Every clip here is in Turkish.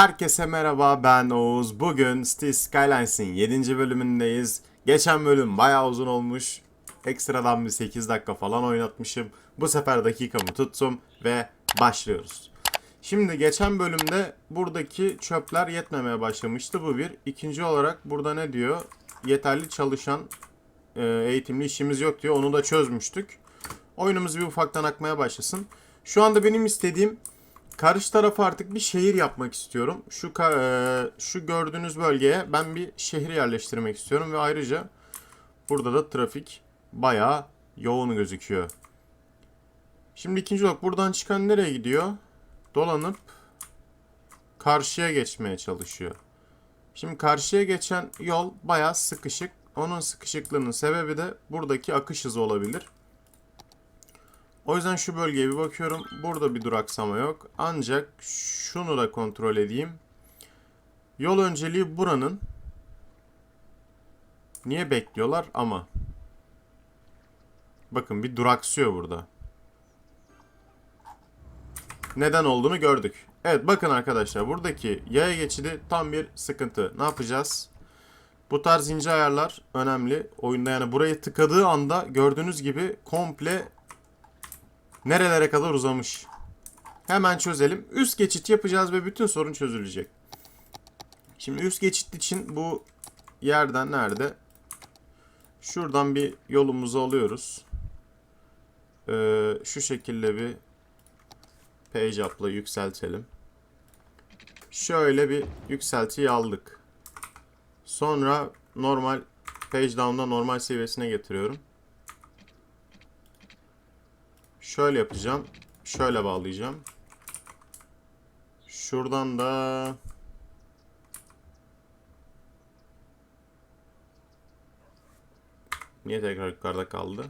Herkese merhaba ben Oğuz. Bugün City Skylines'in 7. bölümündeyiz. Geçen bölüm bayağı uzun olmuş. Ekstradan bir 8 dakika falan oynatmışım. Bu sefer dakikamı tuttum ve başlıyoruz. Şimdi geçen bölümde buradaki çöpler yetmemeye başlamıştı. Bu bir. İkinci olarak burada ne diyor? Yeterli çalışan e, eğitimli işimiz yok diyor. Onu da çözmüştük. Oyunumuz bir ufaktan akmaya başlasın. Şu anda benim istediğim karşı tarafa artık bir şehir yapmak istiyorum. Şu e, şu gördüğünüz bölgeye ben bir şehir yerleştirmek istiyorum ve ayrıca burada da trafik bayağı yoğun gözüküyor. Şimdi ikinci olarak buradan çıkan nereye gidiyor? Dolanıp karşıya geçmeye çalışıyor. Şimdi karşıya geçen yol bayağı sıkışık. Onun sıkışıklığının sebebi de buradaki akış hızı olabilir. O yüzden şu bölgeye bir bakıyorum. Burada bir duraksama yok. Ancak şunu da kontrol edeyim. Yol önceliği buranın. Niye bekliyorlar ama. Bakın bir duraksıyor burada. Neden olduğunu gördük. Evet bakın arkadaşlar buradaki yaya geçidi tam bir sıkıntı. Ne yapacağız? Bu tarz ince ayarlar önemli. Oyunda yani burayı tıkadığı anda gördüğünüz gibi komple nerelere kadar uzamış. Hemen çözelim. Üst geçit yapacağız ve bütün sorun çözülecek. Şimdi üst geçit için bu yerden nerede? Şuradan bir yolumuzu alıyoruz. Ee, şu şekilde bir page up'la yükseltelim. Şöyle bir yükseltiyi aldık. Sonra normal page down'da normal seviyesine getiriyorum. Şöyle yapacağım. Şöyle bağlayacağım. Şuradan da Niye tekrar yukarıda kaldı?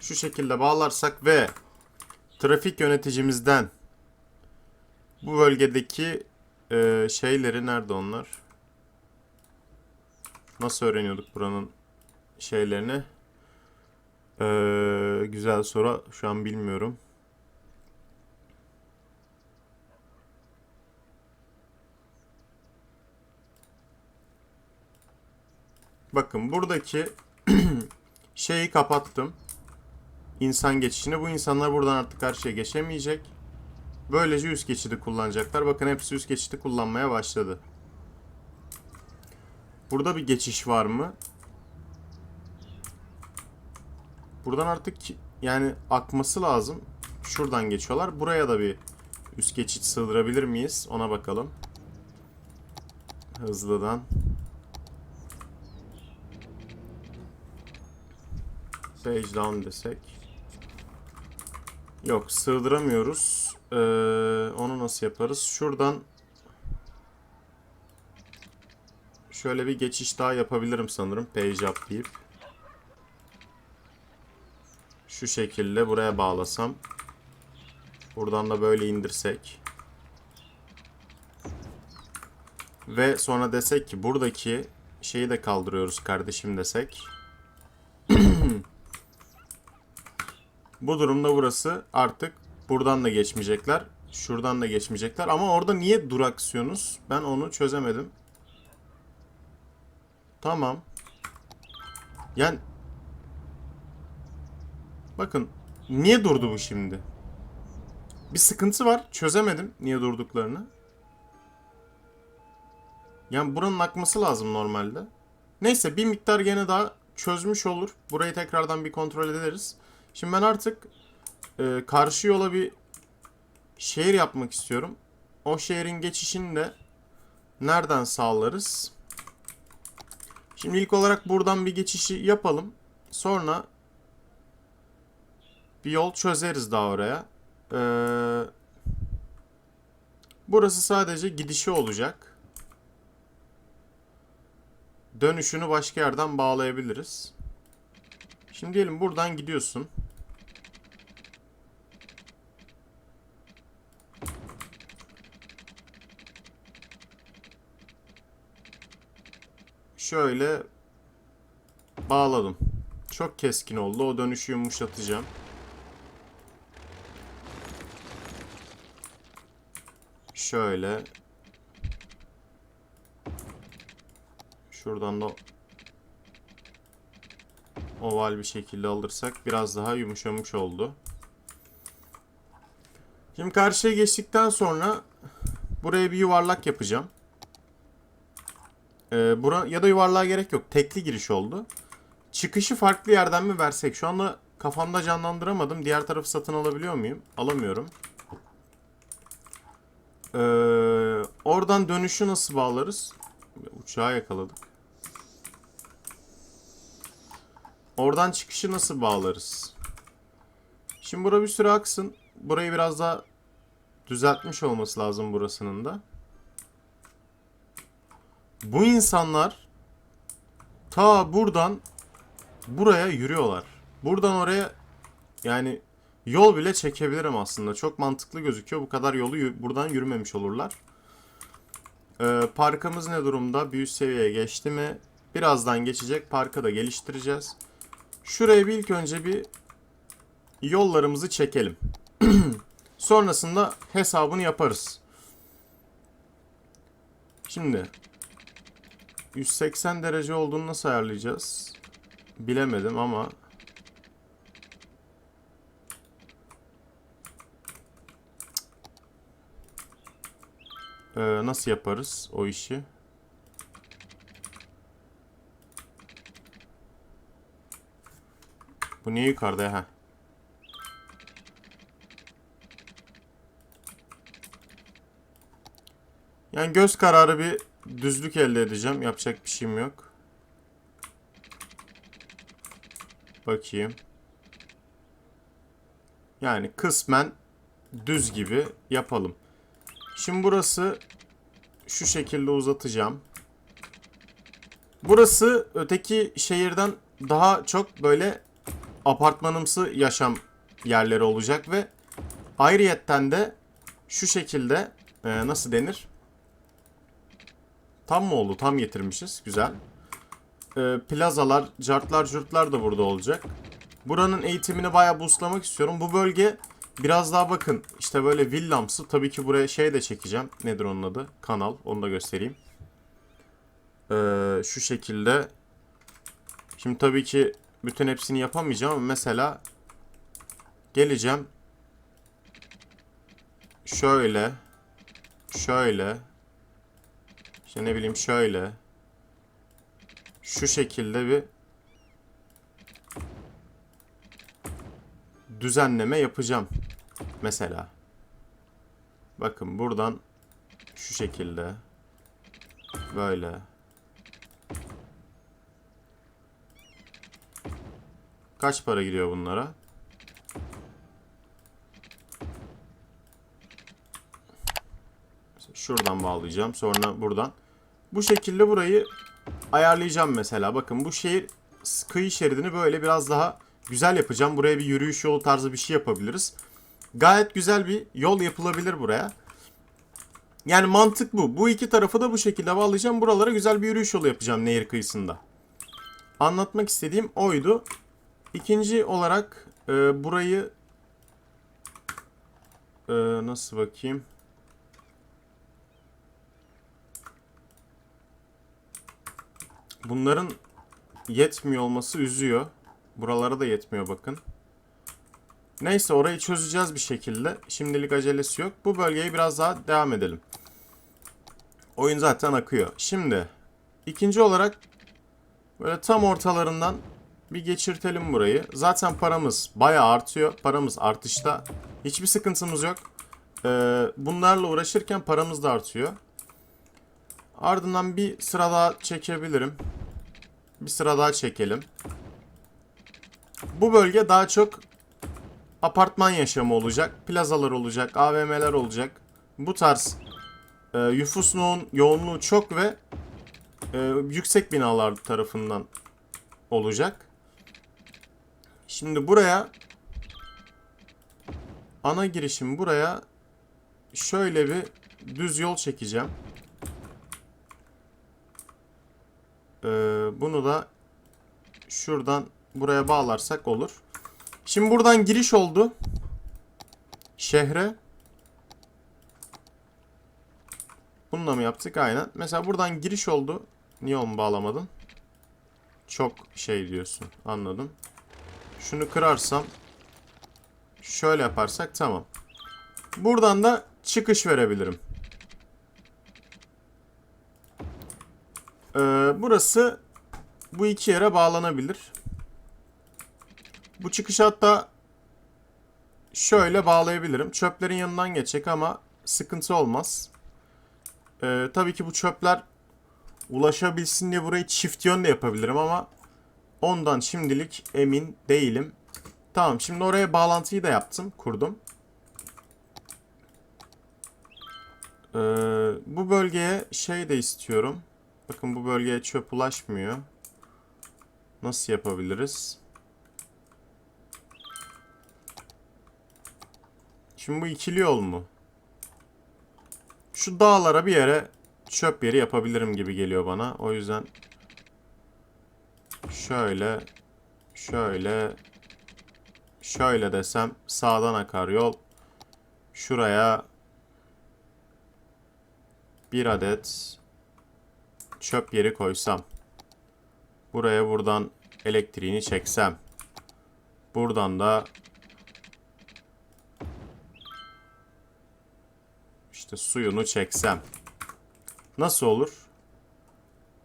Şu şekilde bağlarsak ve trafik yöneticimizden bu bölgedeki e, şeyleri nerede onlar? Nasıl öğreniyorduk buranın şeylerini? Ee, güzel soru. Şu an bilmiyorum. Bakın buradaki şeyi kapattım. İnsan geçişini. Bu insanlar buradan artık karşıya geçemeyecek. Böylece üst geçidi kullanacaklar. Bakın hepsi üst geçidi kullanmaya başladı. Burada bir geçiş var mı? Buradan artık yani akması lazım. Şuradan geçiyorlar. Buraya da bir üst geçit sığdırabilir miyiz? Ona bakalım. Hızlıdan. Page down desek. Yok sığdıramıyoruz. Ee, onu nasıl yaparız? Şuradan şöyle bir geçiş daha yapabilirim sanırım. Page up deyip. Şu şekilde buraya bağlasam. Buradan da böyle indirsek. Ve sonra desek ki buradaki şeyi de kaldırıyoruz kardeşim desek. Bu durumda burası artık buradan da geçmeyecekler. Şuradan da geçmeyecekler. Ama orada niye duraksıyorsunuz? Ben onu çözemedim. Tamam. Yani Bakın niye durdu bu şimdi? Bir sıkıntı var. Çözemedim niye durduklarını. Yani buranın akması lazım normalde. Neyse bir miktar gene daha çözmüş olur. Burayı tekrardan bir kontrol ederiz. Şimdi ben artık e, karşı yola bir şehir yapmak istiyorum. O şehrin geçişini de nereden sağlarız? Şimdi ilk olarak buradan bir geçişi yapalım. Sonra bir yol çözeriz daha oraya. Ee, burası sadece gidişi olacak. Dönüşünü başka yerden bağlayabiliriz. Şimdi diyelim buradan gidiyorsun. Şöyle bağladım. Çok keskin oldu. O dönüşü yumuşatacağım. Şöyle şuradan da oval bir şekilde alırsak biraz daha yumuşamış oldu. Şimdi karşıya geçtikten sonra buraya bir yuvarlak yapacağım. Ee, bura ya da yuvarlığa gerek yok. Tekli giriş oldu. Çıkışı farklı yerden mi versek? Şu anda kafamda canlandıramadım. Diğer tarafı satın alabiliyor muyum? Alamıyorum. Ee, oradan dönüşü nasıl bağlarız? Uçağı yakaladık. Oradan çıkışı nasıl bağlarız? Şimdi bura bir süre aksın. Burayı biraz daha düzeltmiş olması lazım burasının da. Bu insanlar ta buradan buraya yürüyorlar. Buradan oraya yani yol bile çekebilirim aslında. Çok mantıklı gözüküyor. Bu kadar yolu buradan yürümemiş olurlar. Ee, parkımız ne durumda? Bir üst seviyeye geçti mi? Birazdan geçecek. Parkı da geliştireceğiz. Şuraya bir ilk önce bir yollarımızı çekelim. Sonrasında hesabını yaparız. Şimdi 180 derece olduğunu nasıl ayarlayacağız? Bilemedim ama Ee, nasıl yaparız o işi? Bu niye yukarıda? Heh. Yani göz kararı bir düzlük elde edeceğim. Yapacak bir şeyim yok. Bakayım. Yani kısmen düz gibi yapalım. Şimdi burası şu şekilde uzatacağım. Burası öteki şehirden daha çok böyle apartmanımsı yaşam yerleri olacak ve ayrıyetten de şu şekilde e, nasıl denir? Tam mı oldu? Tam getirmişiz. Güzel. E, plazalar, cartlar, curtlar da burada olacak. Buranın eğitimini bayağı boostlamak istiyorum. Bu bölge biraz daha bakın. işte böyle villamsı. Tabii ki buraya şey de çekeceğim. Nedir onun adı? Kanal. Onu da göstereyim. E, şu şekilde. Şimdi tabii ki bütün hepsini yapamayacağım ama mesela geleceğim. Şöyle. Şöyle. İşte ne bileyim şöyle. Şu şekilde bir düzenleme yapacağım. Mesela. Bakın buradan şu şekilde. Böyle. Kaç para gidiyor bunlara? Şuradan bağlayacağım. Sonra buradan. Bu şekilde burayı ayarlayacağım mesela. Bakın bu şehir kıyı şeridini böyle biraz daha güzel yapacağım. Buraya bir yürüyüş yolu tarzı bir şey yapabiliriz. Gayet güzel bir yol yapılabilir buraya. Yani mantık bu. Bu iki tarafı da bu şekilde bağlayacağım. Buralara güzel bir yürüyüş yolu yapacağım nehir kıyısında. Anlatmak istediğim oydu. İkinci olarak e, burayı e, nasıl bakayım? Bunların yetmiyor olması üzüyor. Buralara da yetmiyor bakın. Neyse orayı çözeceğiz bir şekilde. Şimdilik acelesi yok. Bu bölgeyi biraz daha devam edelim. Oyun zaten akıyor. Şimdi ikinci olarak böyle tam ortalarından bir geçirtelim burayı. Zaten paramız bayağı artıyor. Paramız artışta. Hiçbir sıkıntımız yok. Ee, bunlarla uğraşırken paramız da artıyor. Ardından bir sıra daha çekebilirim. Bir sıra daha çekelim. Bu bölge daha çok apartman yaşamı olacak. Plazalar olacak, AVM'ler olacak. Bu tarz e, nüfusun yoğunluğu çok ve e, yüksek binalar tarafından olacak. Şimdi buraya ana girişim buraya şöyle bir düz yol çekeceğim. Ee, bunu da şuradan buraya bağlarsak olur. Şimdi buradan giriş oldu. Şehre. Bununla mı yaptık? Aynen. Mesela buradan giriş oldu. Niye onu bağlamadın? Çok şey diyorsun. Anladım. Şunu kırarsam şöyle yaparsak tamam. Buradan da çıkış verebilirim. Ee, burası bu iki yere bağlanabilir. Bu çıkışı hatta şöyle bağlayabilirim. Çöplerin yanından geçecek ama sıkıntı olmaz. Ee, tabii ki bu çöpler ulaşabilsin diye burayı çift yönde yapabilirim ama ondan şimdilik emin değilim. Tamam şimdi oraya bağlantıyı da yaptım, kurdum. Ee, bu bölgeye şey de istiyorum. Bakın bu bölgeye çöp ulaşmıyor. Nasıl yapabiliriz? Şimdi bu ikili yol mu? Şu dağlara bir yere çöp yeri yapabilirim gibi geliyor bana. O yüzden şöyle şöyle şöyle desem sağdan akar yol. Şuraya bir adet çöp yeri koysam. Buraya buradan elektriğini çeksem. Buradan da işte suyunu çeksem. Nasıl olur?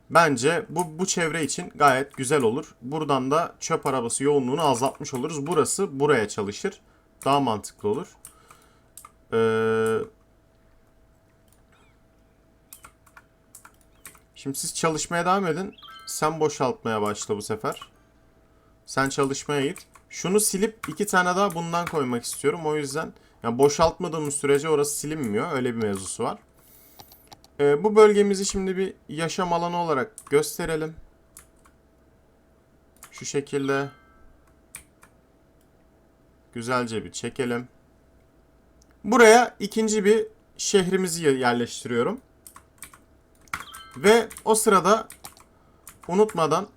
Bence bu, bu çevre için gayet güzel olur. Buradan da çöp arabası yoğunluğunu azaltmış oluruz. Burası buraya çalışır. Daha mantıklı olur. Ee, şimdi siz çalışmaya devam edin. Sen boşaltmaya başla bu sefer. Sen çalışmaya git. Şunu silip iki tane daha bundan koymak istiyorum. O yüzden yani boşaltmadığımız sürece orası silinmiyor. Öyle bir mevzusu var. Ee, bu bölgemizi şimdi bir yaşam alanı olarak gösterelim. Şu şekilde güzelce bir çekelim. Buraya ikinci bir şehrimizi yerleştiriyorum. Ve o sırada unutmadan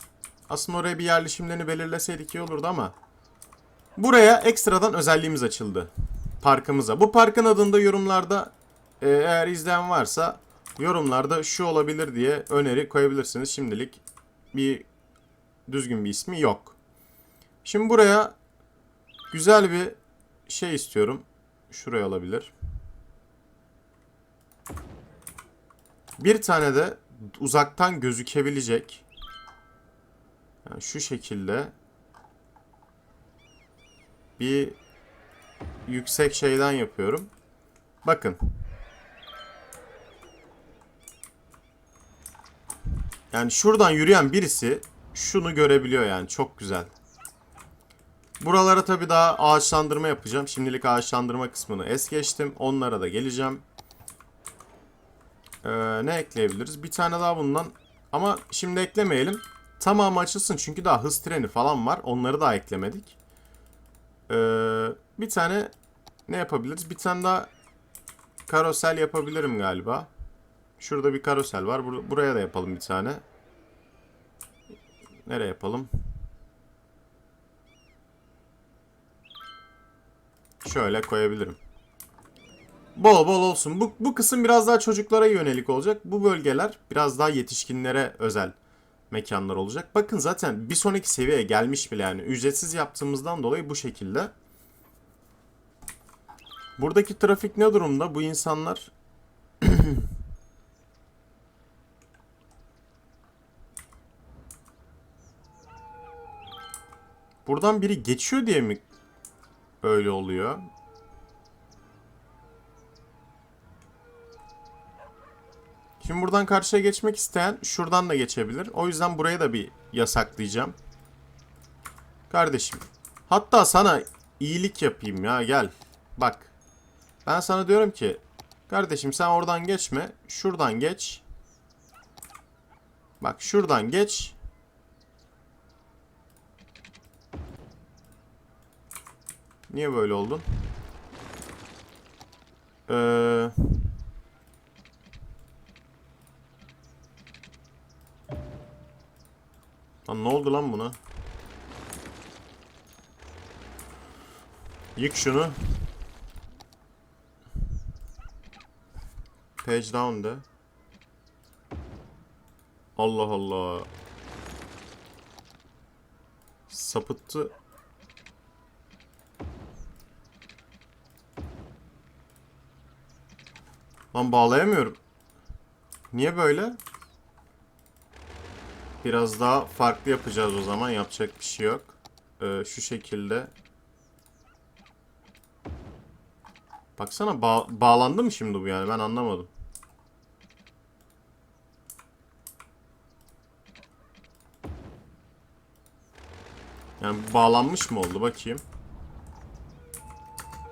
aslında oraya bir yerleşimlerini belirleseydik iyi olurdu ama buraya ekstradan özelliğimiz açıldı. Parkımıza. Bu parkın adında yorumlarda e, eğer izleyen varsa yorumlarda şu olabilir diye öneri koyabilirsiniz. Şimdilik bir düzgün bir ismi yok. Şimdi buraya güzel bir şey istiyorum. Şuraya olabilir. Bir tane de uzaktan gözükebilecek. Yani şu şekilde bir yüksek şeyden yapıyorum. Bakın. Yani şuradan yürüyen birisi şunu görebiliyor yani çok güzel. Buralara tabii daha ağaçlandırma yapacağım. Şimdilik ağaçlandırma kısmını es geçtim. Onlara da geleceğim. Ee, ne ekleyebiliriz? Bir tane daha bundan. Ama şimdi eklemeyelim. Tamamı açılsın çünkü daha hız treni falan var. Onları daha eklemedik. Ee, bir tane ne yapabiliriz? Bir tane daha karosel yapabilirim galiba. Şurada bir karosel var. Bur buraya da yapalım bir tane. Nereye yapalım? Şöyle koyabilirim. Bol bol olsun. Bu, bu kısım biraz daha çocuklara yönelik olacak. Bu bölgeler biraz daha yetişkinlere özel mekanlar olacak. Bakın zaten bir sonraki seviyeye gelmiş bile yani. Ücretsiz yaptığımızdan dolayı bu şekilde. Buradaki trafik ne durumda? Bu insanlar Buradan biri geçiyor diye mi öyle oluyor? Şimdi buradan karşıya geçmek isteyen şuradan da geçebilir. O yüzden buraya da bir yasaklayacağım. Kardeşim. Hatta sana iyilik yapayım ya gel. Bak. Ben sana diyorum ki kardeşim sen oradan geçme. Şuradan geç. Bak şuradan geç. Niye böyle oldun? Eee... Lan ne oldu lan buna? Yık şunu. Page down de. Allah Allah. Sapıttı. Lan bağlayamıyorum. Niye böyle? Biraz daha farklı yapacağız o zaman. Yapacak bir şey yok. Ee, şu şekilde. Baksana ba- bağlandı mı şimdi bu yani? Ben anlamadım. Yani bağlanmış mı oldu bakayım.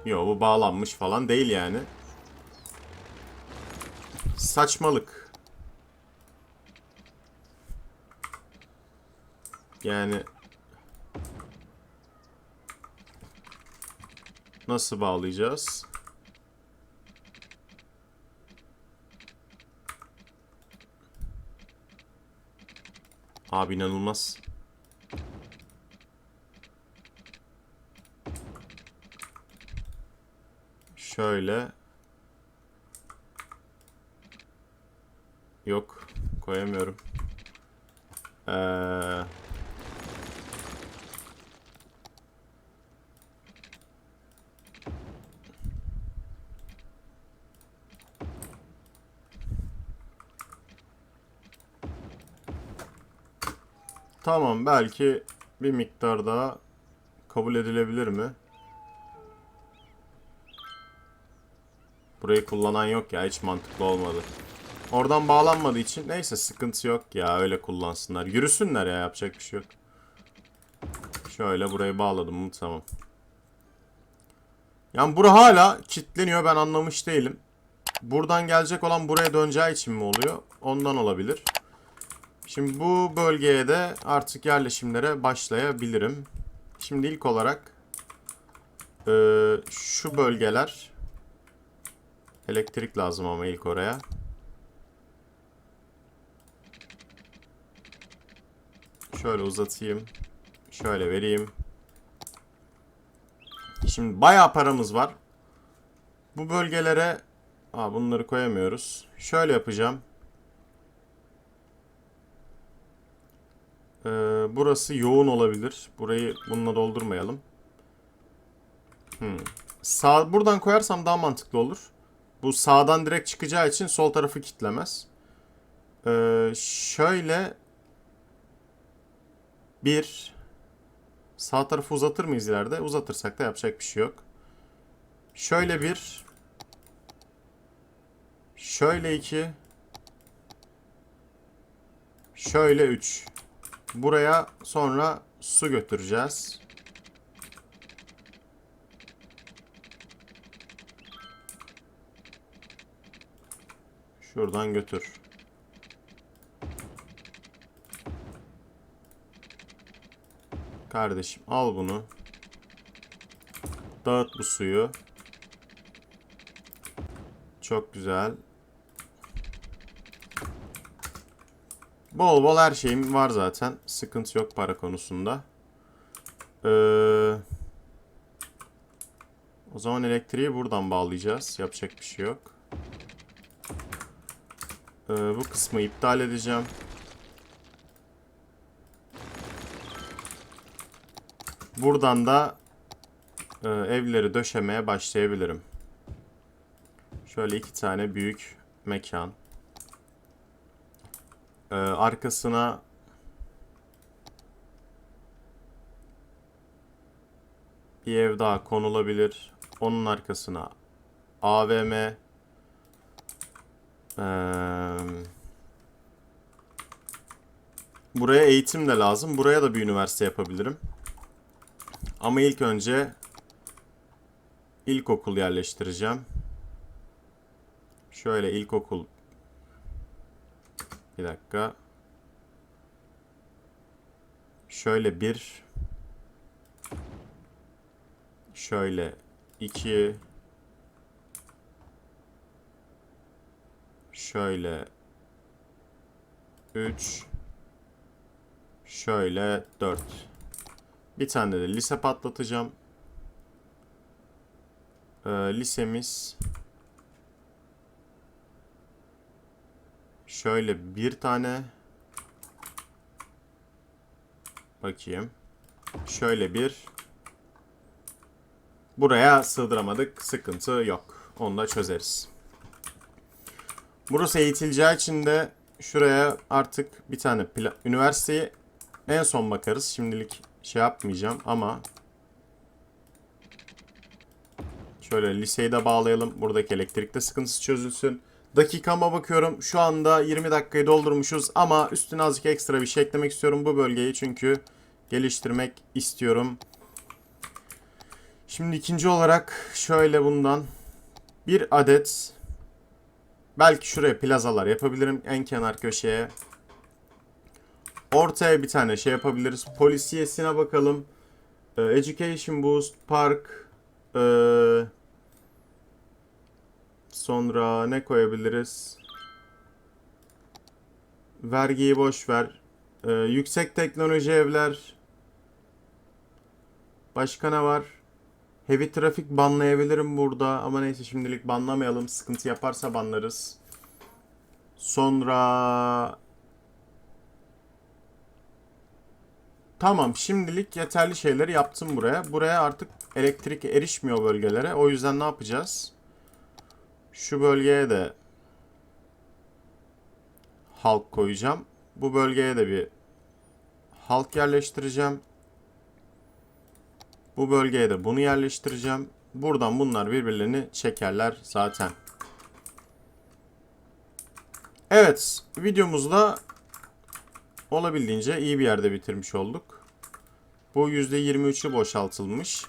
Yo bu bağlanmış falan değil yani. Saçmalık. Yani nasıl bağlayacağız? Abi inanılmaz. Şöyle. Yok. Koyamıyorum. Ee, tamam belki bir miktar daha kabul edilebilir mi? Burayı kullanan yok ya hiç mantıklı olmadı. Oradan bağlanmadığı için neyse sıkıntı yok ya öyle kullansınlar. Yürüsünler ya yapacak bir şey yok. Şöyle burayı bağladım mı tamam. Yani bura hala kilitleniyor ben anlamış değilim. Buradan gelecek olan buraya döneceği için mi oluyor? Ondan olabilir. Şimdi bu bölgeye de artık yerleşimlere başlayabilirim. Şimdi ilk olarak eee, şu bölgeler elektrik lazım ama ilk oraya. Şöyle uzatayım. Şöyle vereyim. Şimdi bayağı paramız var. Bu bölgelere Aa, bunları koyamıyoruz. Şöyle yapacağım. Ee, burası yoğun olabilir. Burayı bununla doldurmayalım. Hmm. Sağ, buradan koyarsam daha mantıklı olur. Bu sağdan direkt çıkacağı için sol tarafı kitlemez. Ee, şöyle bir sağ tarafı uzatır mıyız ileride? Uzatırsak da yapacak bir şey yok. Şöyle bir şöyle iki şöyle üç buraya sonra su götüreceğiz. Şuradan götür. Kardeşim al bunu. Dağıt bu suyu. Çok güzel. Bol bol her şeyim var zaten. Sıkıntı yok para konusunda. Ee, o zaman elektriği buradan bağlayacağız. Yapacak bir şey yok. Ee, bu kısmı iptal edeceğim. Buradan da e, evleri döşemeye başlayabilirim. Şöyle iki tane büyük mekan. Ee, arkasına bir ev daha konulabilir. Onun arkasına AVM buraya eğitim de lazım. Buraya da bir üniversite yapabilirim. Ama ilk önce ilkokul yerleştireceğim. Şöyle ilkokul bir dakika. Şöyle bir şöyle iki şöyle üç şöyle dört bir tane de lise patlatacağım. Ee, lisemiz şöyle bir tane Bakayım. Şöyle bir. Buraya sığdıramadık. Sıkıntı yok. Onu da çözeriz. Burası eğitileceği için de şuraya artık bir tane üniversiteyi en son bakarız. Şimdilik şey yapmayacağım ama şöyle liseyi de bağlayalım. Buradaki elektrikte sıkıntısı çözülsün. Dakikama bakıyorum. Şu anda 20 dakikayı doldurmuşuz ama üstüne azıcık ekstra bir şey eklemek istiyorum bu bölgeyi çünkü geliştirmek istiyorum. Şimdi ikinci olarak şöyle bundan bir adet belki şuraya plazalar yapabilirim en kenar köşeye. Ortaya bir tane şey yapabiliriz. Polisiyesine bakalım. Ee, Education Boost, Park, ee, sonra ne koyabiliriz? Vergiyi boş ver. Ee, yüksek teknoloji evler. Başka ne var? Heavy trafik banlayabilirim burada ama neyse şimdilik banlamayalım. Sıkıntı yaparsa banlarız. Sonra Tamam şimdilik yeterli şeyleri yaptım buraya. Buraya artık elektrik erişmiyor bölgelere. O yüzden ne yapacağız? Şu bölgeye de halk koyacağım. Bu bölgeye de bir halk yerleştireceğim. Bu bölgeye de bunu yerleştireceğim. Buradan bunlar birbirlerini çekerler zaten. Evet, videomuzda olabildiğince iyi bir yerde bitirmiş olduk. Bu %23'ü boşaltılmış.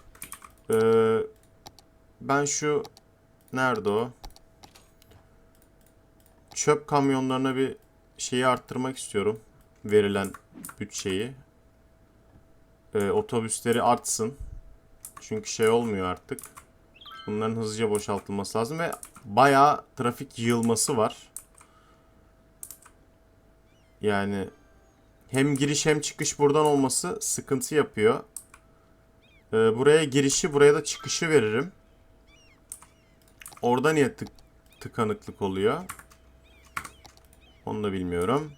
Ee, ben şu nerede o? Çöp kamyonlarına bir şeyi arttırmak istiyorum. Verilen bütçeyi. Ee, otobüsleri artsın. Çünkü şey olmuyor artık. Bunların hızlıca boşaltılması lazım ve bayağı trafik yığılması var. Yani hem giriş hem çıkış buradan olması sıkıntı yapıyor. Ee, buraya girişi buraya da çıkışı veririm. Orada niye tık tıkanıklık oluyor? Onu da bilmiyorum.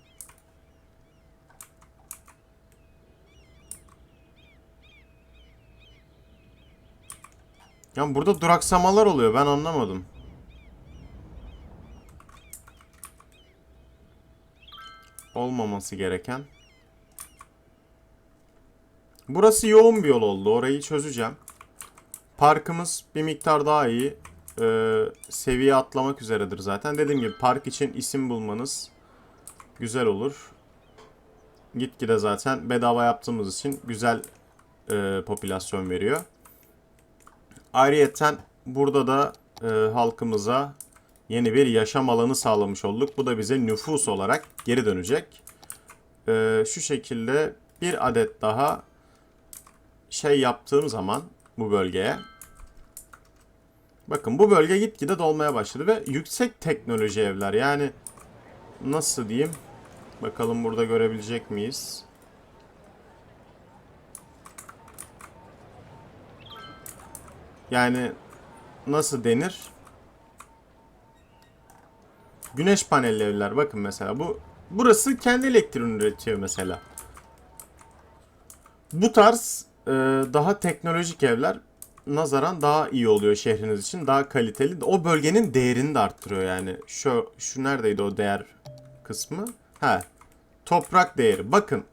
Ya burada duraksamalar oluyor. Ben anlamadım. Olmaması gereken. Burası yoğun bir yol oldu. Orayı çözeceğim. Parkımız bir miktar daha iyi. Ee, seviye atlamak üzeredir zaten. Dediğim gibi park için isim bulmanız güzel olur. Gitgide zaten bedava yaptığımız için güzel e, popülasyon veriyor. Ayrıyeten burada da e, halkımıza yeni bir yaşam alanı sağlamış olduk. Bu da bize nüfus olarak geri dönecek. E, şu şekilde bir adet daha şey yaptığım zaman bu bölgeye bakın bu bölge gitgide dolmaya başladı ve yüksek teknoloji evler yani nasıl diyeyim bakalım burada görebilecek miyiz? Yani nasıl denir? Güneş panelli evler bakın mesela bu burası kendi elektriğini üretiyor mesela. Bu tarz e, daha teknolojik evler nazaran daha iyi oluyor şehriniz için. Daha kaliteli. O bölgenin değerini de arttırıyor yani. Şu şu neredeydi o değer kısmı? Ha. Toprak değeri. Bakın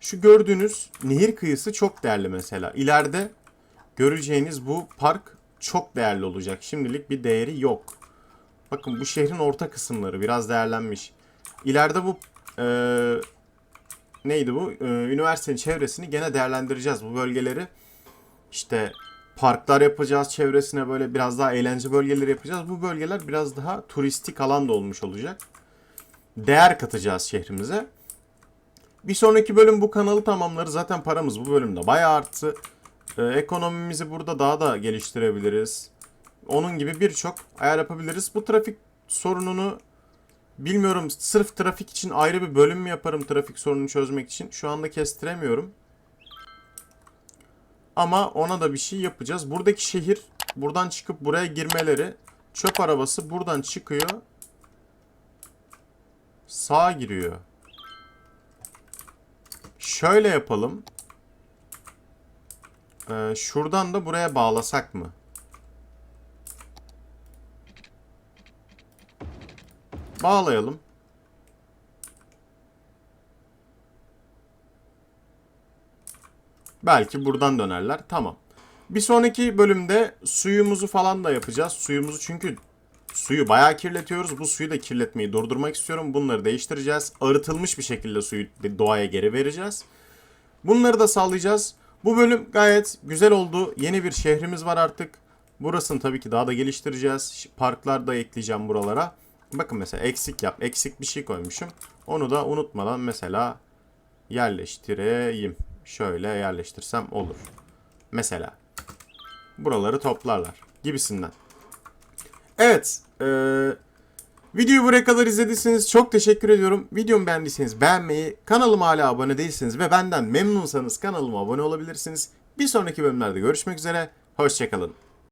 şu gördüğünüz nehir kıyısı çok değerli mesela. İleride göreceğiniz bu park çok değerli olacak. Şimdilik bir değeri yok. Bakın bu şehrin orta kısımları biraz değerlenmiş. İleride bu e, neydi bu? E, üniversitenin çevresini gene değerlendireceğiz. Bu bölgeleri işte parklar yapacağız. Çevresine böyle biraz daha eğlence bölgeleri yapacağız. Bu bölgeler biraz daha turistik alan da olmuş olacak. Değer katacağız şehrimize. Bir sonraki bölüm bu kanalı tamamları. Zaten paramız bu bölümde bayağı arttı. Ee, ekonomimizi burada daha da geliştirebiliriz. Onun gibi birçok ayar yapabiliriz. Bu trafik sorununu bilmiyorum sırf trafik için ayrı bir bölüm mü yaparım trafik sorununu çözmek için. Şu anda kestiremiyorum. Ama ona da bir şey yapacağız. Buradaki şehir buradan çıkıp buraya girmeleri çöp arabası buradan çıkıyor. Sağa giriyor. Şöyle yapalım. Ee, şuradan da buraya bağlasak mı? Bağlayalım. Belki buradan dönerler. Tamam. Bir sonraki bölümde suyumuzu falan da yapacağız. Suyumuzu çünkü suyu bayağı kirletiyoruz. Bu suyu da kirletmeyi durdurmak istiyorum. Bunları değiştireceğiz. Arıtılmış bir şekilde suyu doğaya geri vereceğiz. Bunları da sağlayacağız. Bu bölüm gayet güzel oldu. Yeni bir şehrimiz var artık. Burasını tabii ki daha da geliştireceğiz. Parklar da ekleyeceğim buralara. Bakın mesela eksik yap. Eksik bir şey koymuşum. Onu da unutmadan mesela yerleştireyim. Şöyle yerleştirsem olur. Mesela. Buraları toplarlar. Gibisinden. Evet. eee, videoyu buraya kadar izlediyseniz çok teşekkür ediyorum. Videomu beğendiyseniz beğenmeyi, kanalıma hala abone değilseniz ve benden memnunsanız kanalıma abone olabilirsiniz. Bir sonraki bölümlerde görüşmek üzere. Hoşçakalın.